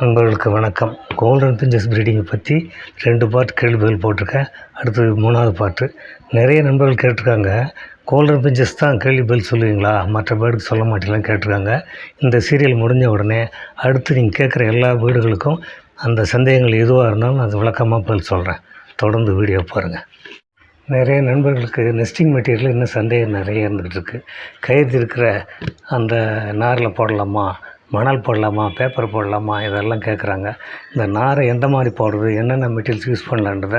நண்பர்களுக்கு வணக்கம். Golden finches ப்ரீடிங்கை பற்றி ரெண்டு பார்ட் கேள்வி போட்டிருக்கேன். அடுத்தது மூணாவது பாட்டு நிறைய நண்பர்கள் கேட்டிருக்காங்க. கோல்டன் பிஞ்சஸ் தான் கேள்வி பதில் சொல்லுவீங்களா? மற்ற பேர்டுக்கு சொல்ல மாட்டீங்களான்னு கேட்டிருக்காங்க. இந்த சீரியல் முடிஞ்ச உடனே அடுத்து நீங்கள் கேட்குற எல்லா வீடுகளுக்கும் அந்த சந்தேகங்கள் எதுவாக இருந்தாலும் அது விளக்கமாக பதில் சொல்கிறேன் தொடர்ந்து வீடியோ பாருங்கள் நிறைய நண்பர்களுக்கு நெஸ்டிங் மெட்டீரியல் இன்னும் சந்தேகம் நிறைய இருந்துகிட்டு இருக்குது கயிறு இருக்கிற அந்த நாரில் போடலாமா? மணல் போடலாமா பேப்பர் போடலாமா இதெல்லாம் கேட்குறாங்க இந்த நாரை எந்த மாதிரி போடுறது என்னென்ன மெட்டீரியல்ஸ் யூஸ் பண்ணலான்றத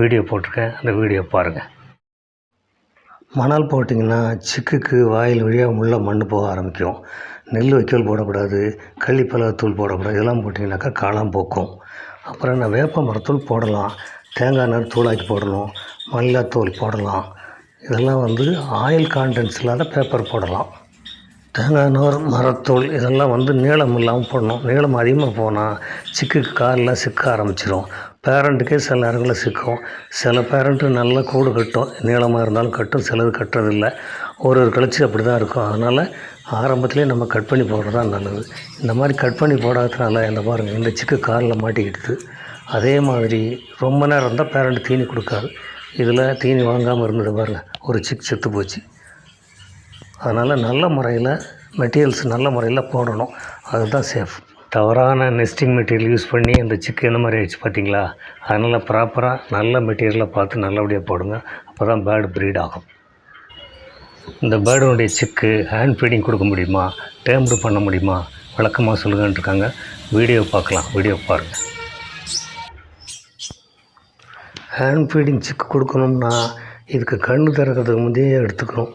வீடியோ போட்டிருக்கேன். அந்த வீடியோ பாருங்கள் மணல் போட்டிங்கன்னா சிக்குக்கு வாயில் வழியாக உள்ளே மண் போக ஆரம்பிக்கும். நெல் வைக்கோல் போடக்கூடாது கள்ளிப்பலத்தூள் போடக்கூடாது இதெல்லாம் போட்டிங்கனாக்கா காளாம் போக்கும். அப்புறம் என்ன வேப்ப மரத்தூள் போடலாம். தேங்காய் நார் தூளாக்கி போடணும் மல்லாத்தூள் போடலாம். இதெல்லாம் வந்து ஆயில் கான்டென்ட்ஸ் இல்லாத பேப்பர் போடலாம். தேங்காய் நோர் மரத்தூள் இதெல்லாம் வந்து நீளம் இல்லாமல் போடணும். நீளம் அதிகமாக போனால் சிக்குக்கு காலெலாம் சிக்க ஆரம்பிச்சிடும் பேரண்ட்டுக்கே சில நேரங்களில் சிக்கும். சில பேரண்ட்டு நல்லா கூடு கட்டும். நீளமாக இருந்தாலும் கட்டும். சிலது கட்டுறதில்ல. ஒரு ஒரு கழிச்சு அப்படி தான் இருக்கும். அதனால் ஆரம்பத்துலேயே நம்ம கட் பண்ணி போடுறது தான் நல்லது. இந்த மாதிரி கட் பண்ணி போடாததுனால இந்த பாருங்கள் இந்த சிக்கு காலில் மாட்டிக்கிடுது. அதே மாதிரி ரொம்ப நேரம் இருந்தால் பேரண்ட் தீனி கொடுக்காது. இதில் தீனி வாங்காமல் இருந்தது பாருங்கள் ஒரு சிக் செத்து போச்சு. அதனால் நல்ல முறையில் மெட்டீரியல்ஸ் நல்ல முறையில் போடணும். அதுதான் சேஃப் தவறான நெஸ்டிங் மெட்டீரியல் யூஸ் பண்ணி அந்த சிக்கு என்ன மாதிரி ஆயிடுச்சு பார்த்தீங்களா அதனால் ப்ராப்பராக நல்ல மெட்டீரியலை பார்த்து நல்லபடியாக போடுங்க. அப்போ தான் பேர்டு ப்ரீட் ஆகும். இந்த பேர்டுனுடைய சிக்கு ஹேண்ட் ஃபீடிங் கொடுக்க முடியுமா? டேம்டு பண்ண முடியுமா? விளக்கமாக சொல்லுங்கன்னு இருக்காங்க. வீடியோ பார்க்கலாம். வீடியோ பாருங்கள் ஹேண்ட் ஃபீடிங் சிக்கு கொடுக்கணும்னா இதுக்கு கண்ணு திறக்கிறதுக்கு முந்தையே எடுத்துக்கணும்.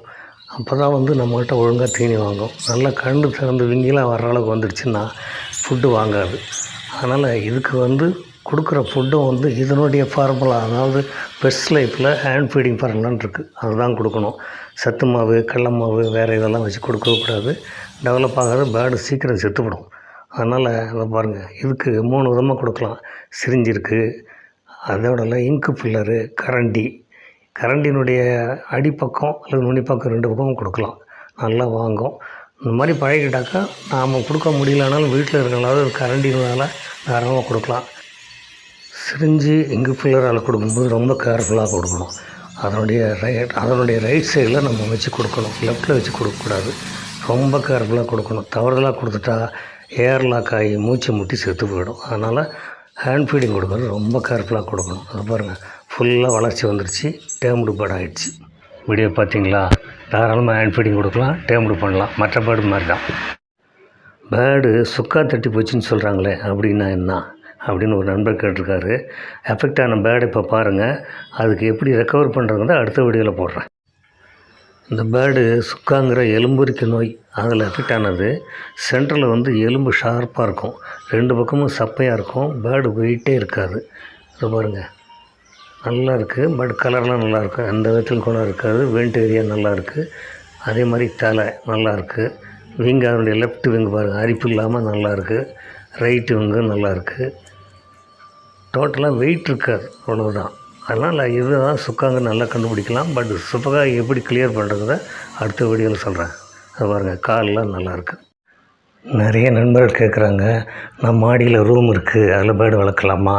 அப்போ தான் வந்து நம்மகிட்ட ஒழுங்காக தீனி வாங்கும். நல்லா கண்டு திறந்து விங்கிலாம் வர்ற அளவுக்கு வந்துடுச்சுன்னா ஃபுட்டு வாங்காது. அதனால் இதுக்கு வந்து கொடுக்குற ஃபுட்டும் வந்து இதனுடைய ஃபார்முலா அதாவது பெஸ்ட் லைஃப்பில் ஹேண்ட் ஃபீடிங் ஃபார்முலான் இருக்குது அதுதான் கொடுக்கணும். சத்து மாவு கடல மாவு வேறு இதெல்லாம் வச்சு கொடுக்கக்கூடாது டெவலப் ஆகாத பேர்டு சீக்கிரம் செத்துவிடும். அதனால் அதை பாருங்கள் இதுக்கு மூணு விதமாக கொடுக்கலாம். சிரிஞ்சிருக்கு இருக்குது அதோட இங்கு பில்லரு கரண்டி கரண்டினுடைய அடிப்பக்கம் அல்லது நுனிப்பக்கம் ரெண்டு பக்கமும் கொடுக்கலாம். நல்லா வாங்கும். இந்த மாதிரி பழகிட்டாக்கா நாம் கொடுக்க முடியலனாலும் வீட்டில் இருக்கிறனால கரண்டினால தாராளமாக கொடுக்கலாம். சிரிஞ்சு இங்கு ஃபில்லரால் கொடுக்கும்போது ரொம்ப கேர்ஃபுல்லாக கொடுக்கணும். அதனுடைய ரைட் அதனுடைய ரைட் சைடில் நம்ம வச்சு கொடுக்கணும். லெஃப்ட்டில் வச்சு கொடுக்கக்கூடாது. ரொம்ப கேர்ஃபுல்லாக கொடுக்கணும். தவறுதலாக கொடுத்துட்டா ஏர் லாக் ஆகி மூச்சு முட்டி செத்து போயிடும். அதனால் ஹேண்ட் ஃபீடிங் கொடுக்கணும் ரொம்ப கேர்ஃபுல்லாக கொடுக்கணும். அது பாருங்கள் ஃபுல்லாக வளர்ச்சி வந்துருச்சு டேம்டு பேர்ட் ஆகிடுச்சு வீடியோ பார்த்தீங்களா? தாராளமாக ஹேண்ட் ஃபீடிங் கொடுக்கலாம் டேம்டு பண்ணலாம். மற்ற பேர்டு மாதிரி தான் பேர்டு சுக்கா தட்டி போச்சுன்னு சொல்கிறாங்களே அப்படின்னா என்ன? அப்படின்னு ஒரு நண்பர் கேட்டிருக்காரு. எஃபெக்ட் ஆன பேர்டு இப்போ பாருங்கள் அதுக்கு எப்படி ரெக்கவர் பண்ணுறதுன்னு அடுத்த வீடியோவில் போடுறேன். இந்த பேர்டு சுக்காங்கிற எலும்புரிக்க நோய் அதில் எஃபெக்ட் ஆனது சென்டரில் வந்து எலும்பு ஷார்ப்பாக இருக்கும். ரெண்டு பக்கமும் சப்பையாக இருக்கும். பேர்டு வெயிட்டே இருக்காது. இது பாருங்கள் நல்லா இருக்குது பட் கலர்லாம் நல்லா இருக்கும். எந்த விதத்தில் கூட இருக்காது. வெண்ட் ஏரியா நல்லா இருக்குது அதே மாதிரி தலை நல்லா இருக்குது விங் அதனுடைய லெஃப்ட் விங் பாருங்கள் அரிப்பு இல்லாமல் நல்லா இருக்குது ரைட்டு விங்கும் நல்லா இருக்குது டோட்டலாக வெயிட் இருக்காது. அவ்வளோதான் அதனால் இதுதான் சுக்காங்க நல்லா கண்டுபிடிக்கலாம். பட் சுப்பகா எப்படி கிளியர் பண்ணுறத அடுத்த வீடியோவில் சொல்கிறேன் அது பாருங்கள் காலெலாம் நல்லாயிருக்கு நிறைய நண்பர்கள் கேட்குறாங்க நான் மாடியில் ரூம் இருக்குது அதில் பேர்டு வளர்க்கலாமா?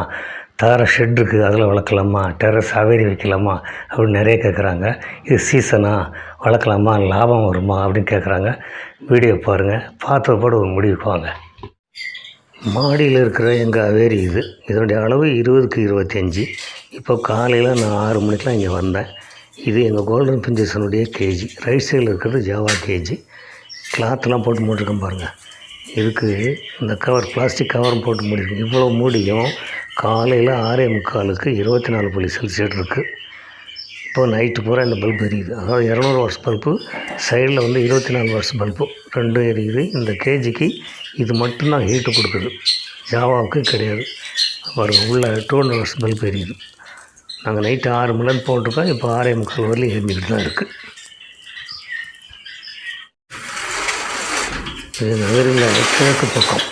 தார ஷெட் இருக்குது அதில் வளர்க்கலாமா? டெரஸ் அவேரி வைக்கலாமா? அப்படின்னு நிறைய கேட்குறாங்க இது சீசனாக வளர்க்கலாமா? லாபம் வருமா? அப்படின்னு கேட்குறாங்க வீடியோ பாருங்கள் பார்த்ததோட ஒரு முடிவுக்கு வாங்க. மாடியில் இருக்கிற எங்கள் அவேரி இது இதனுடைய அளவு இருபதுக்கு இருபத்தஞ்சி. இப்போ காலையில் நான் ஆறு மணிக்கெலாம் இங்கே வந்தேன். இது எங்கள் கோல்டன் பிஞ்சஸனுடைய கேஜி ரைட் சைடில் இருக்கிறது ஜாவா கேஜி கிளாத்லாம் போட்டு மூடிருக்கேன் பாருங்கள் இதுக்கு இந்த கவர் பிளாஸ்டிக் கவரும் போட்டு மூடிருக்கேன். இவ்வளோ மூடியும் காலையில் ஆறே முக்காலுக்கு இருபத்தி நாலு புள்ளி செல்சியட் இருக்குது இப்போ நைட்டு பூரா இந்த பல்ப் எரியுது. அதாவது இரநூறு வாட்ஸ் பல்பு சைடில் வந்து இருபத்தி நாலு வாட்ஸ் பல்பு ரெண்டும் எரியுது. இந்த கேஜிக்கு இது மட்டும்தான் ஹீட்டு கொடுக்குது. ஜாவாவுக்கு கிடையாது. பாருங்க உள்ள டூ ஹண்ட்ரட் வாட்ஸ் பல்ப் எரியுது. நாங்கள் நைட்டு ஆறு மணிலேருந்து போட்டிருக்கோம் இப்போ ஆறே முக்கால் வரலையும் எரிஞ்சிக்கிட்டு தான் இருக்குது இது நகரில் கிழக்கு பக்கம்.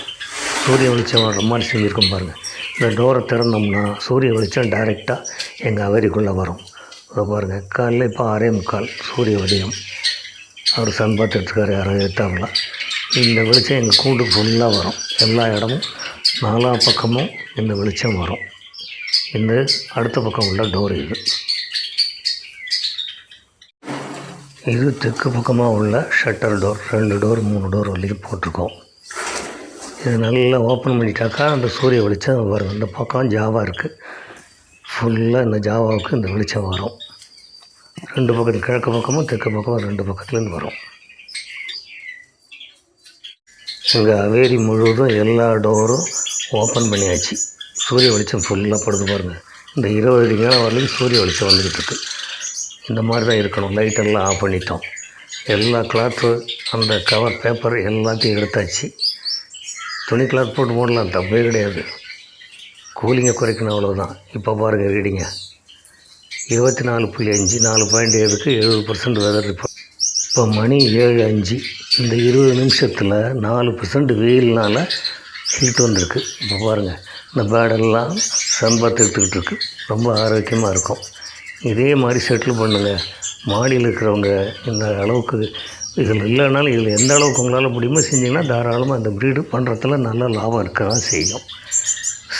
சூரிய வெளிச்சம் வர மாதிரி செஞ்சுருக்கோம் பாருங்கள் இந்த டோரை திறந்தோம்னா சூரிய வெளிச்சம் டைரெக்டாக எங்கள் அவரிக்குள்ளே வரும். அதை பாருங்கள் காலையில் இப்போ ஆறே முக்கால் சூரிய உதயம். அவர் சன் பார்த்துட்ருக்காரு யாரும் எடுத்தாங்களா இந்த வெளிச்சம் எங்கள் கூண்டுக்கு ஃபுல்லாக வரும். எல்லா இடமும் நாலா பக்கமும் இந்த வெளிச்சம் வரும். இந்த அடுத்த பக்கம் உள்ள டோர் இது. இது தெற்கு பக்கமாக உள்ள ஷட்டர் டோர் ரெண்டு டோர் மூணு டோர் வழியும் போட்டிருக்கோம். இது நல்லா ஓப்பன் பண்ணிட்டாக்கா அந்த சூரிய வெளிச்சம் வரும். இந்த பக்கம் ஜாவா இருக்குது ஃபுல்லாக இந்த ஜாவாவுக்கு இந்த வெளிச்சம் வரும். ரெண்டு பக்கத்து கிழக்கு பக்கமும் தெற்கு பக்கமும் ரெண்டு பக்கத்துலேருந்து வரும். இங்கே அவேரி முழுவதும் எல்லா டோரும் ஓப்பன் பண்ணியாச்சு. சூரிய வெளிச்சம் ஃபுல்லாக படுது பாருங்கள் இந்த இருபது டிகிரி மேலே வரலையும் சூரிய வெளிச்சம் வந்துக்கிட்டு இருக்குது இந்த மாதிரி தான் இருக்கணும். லைட்டெல்லாம் ஆஃப் பண்ணிட்டோம். எல்லா கிளாத்து அந்த கவர் பேப்பர் எல்லாத்தையும் எடுத்தாச்சு. துணி கிளாத் போட்டு போடலாம் தப்பே கிடையாது. கூலிங்கை குறைக்கணும் அவ்வளோதான் இப்போ பாருங்கள் ரீடிங்க இருபத்தி நாலு புள்ளி அஞ்சு நாலு பாயிண்ட் ஏழுக்கு எழுபது பர்சன்ட் வெதர் இப்போ இப்போ மணி ஏழு அஞ்சு. இந்த இருபது நிமிஷத்தில் நாலு பர்சன்ட் வெயில்னால் ஹீட் வந்திருக்கு. இப்போ பாருங்கள் இந்த பேடெல்லாம் சன்பாத் இருக்கு ரொம்ப ஆரோக்கியமாக இருக்கும். இதே மாதிரி செட்டில் பண்ணுங்கள் மாடியில் இருக்கிறவங்க இந்த அளவுக்கு இதில் இல்லைனாலும் இதில் எந்த அளவுக்கு உங்களால் முடியுமோ செஞ்சிங்கன்னா தாராளமாக இந்த ப்ரீடு பண்ணுறதுல நல்ல லாபம் இருக்க தான் செய்யும்.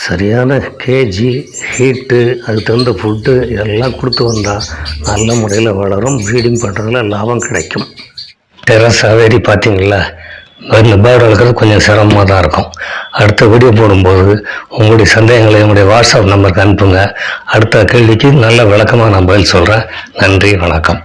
சரியான கேஜி ஹீட்டு அதுக்கு தகுந்த ஃபுட்டு இதெல்லாம் கொடுத்து வந்தால் நல்ல முறையில் வளரும். ப்ரீடிங் பண்ணுறதுல லாபம் கிடைக்கும். டெரஸ் அவேரி பார்த்தீங்களா? அதில் பேர்டு வளர்க்குறது கொஞ்சம் சிரமமாக தான் இருக்கும். அடுத்த வீடியோ போடும்போது உங்களுடைய சந்தேகங்களை என்னுடைய வாட்ஸ்அப் நம்பருக்கு அனுப்புங்க. அடுத்த கேள்விக்கு நல்ல விளக்கமாக நான் பதில் சொல்கிறேன் நன்றி வணக்கம்.